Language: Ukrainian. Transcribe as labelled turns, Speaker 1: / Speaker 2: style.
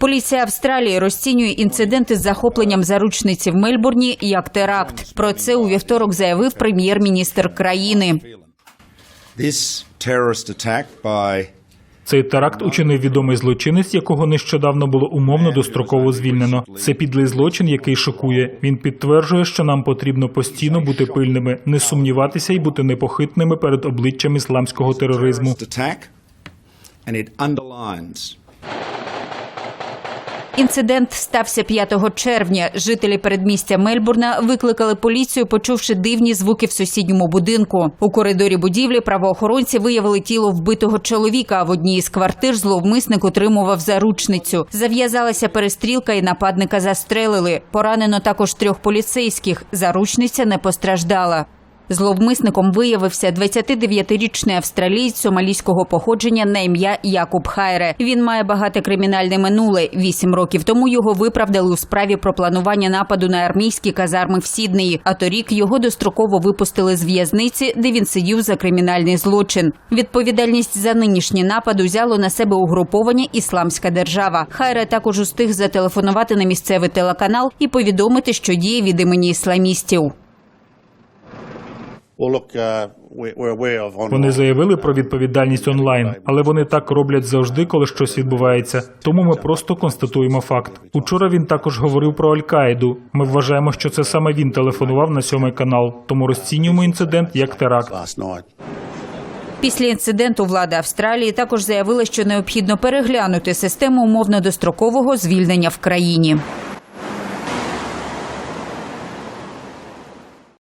Speaker 1: Поліція Австралії розцінює інциденти з захопленням заручниці в Мельбурні як теракт. Про це у вівторок заявив прем'єр-міністр країни.
Speaker 2: Цей теракт учинив відомий злочинець, якого нещодавно було умовно достроково звільнено. Це підлий злочин, який шокує. Він підтверджує, що нам потрібно постійно бути пильними, не сумніватися і бути непохитними перед обличчям ісламського тероризму.
Speaker 1: Інцидент стався 5 червня. Жителі передмістя Мельбурна викликали поліцію, почувши дивні звуки в сусідньому будинку. У коридорі будівлі правоохоронці виявили тіло вбитого чоловіка. А в одній із квартир зловмисник утримував заручницю. Зав'язалася перестрілка, і нападника застрелили. Поранено також трьох поліцейських. Заручниця не постраждала. Зловмисником виявився 29-річний австралієць сомалійського походження на ім'я Якуб Хайре. Він має багате кримінальне минуле. Вісім років тому його виправдали у справі про планування нападу на армійські казарми в Сіднеї. А торік його достроково випустили з в'язниці, де він сидів за кримінальний злочин. Відповідальність за нинішній напад узяло на себе угруповання Ісламська держава. Хайре також устиг зателефонувати на місцевий телеканал і повідомити, що діє від імені ісламістів.
Speaker 2: Вони заявили про відповідальність онлайн, але вони так роблять завжди, коли щось відбувається. Тому ми просто констатуємо факт. Учора він також говорив про Аль-Каїду. Ми вважаємо, що це саме він телефонував на сьомий канал, тому розцінюємо інцидент як теракт.
Speaker 1: Після інциденту влада Австралії також заявила, що необхідно переглянути систему умовно дострокового звільнення в країні.